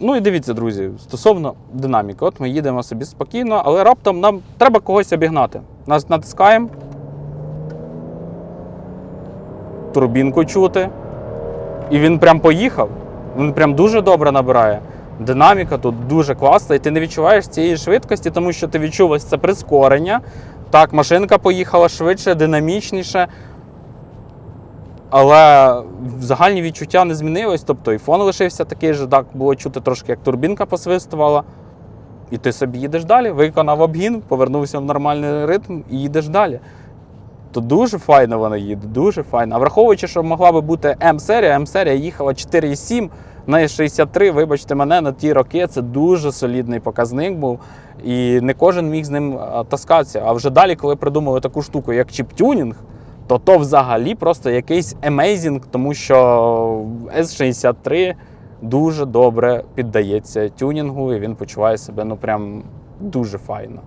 Ну і дивіться, друзі, стосовно динаміки. От ми їдемо собі спокійно, але раптом нам треба когось обігнати. Нас натискаємо. Турбінку чути. І він прям поїхав. Він прям дуже добре набирає. Динаміка тут дуже класна, і ти не відчуваєш цієї швидкості, тому що ти відчув ось це прискорення. Так, машинка поїхала швидше, динамічніше. Але загальні відчуття не змінилось. Тобто і фон лишився такий же, так було чути трошки, як турбінка посвистувала. І ти собі їдеш далі, виконав обгін, повернувся в нормальний ритм і їдеш далі. То дуже файно вона їде, дуже файно. А враховуючи, що могла би бути М-серія, М-серія їхала 4,7 на 63, вибачте мене, на ті роки це дуже солідний показник був. І не кожен міг з ним таскатися. А вже далі, коли придумали таку штуку, як чіп-тюнінг, то то взагалі просто якийсь емейзінг, тому що С-63 дуже добре піддається тюнінгу, і він почуває себе ну прям дуже файно.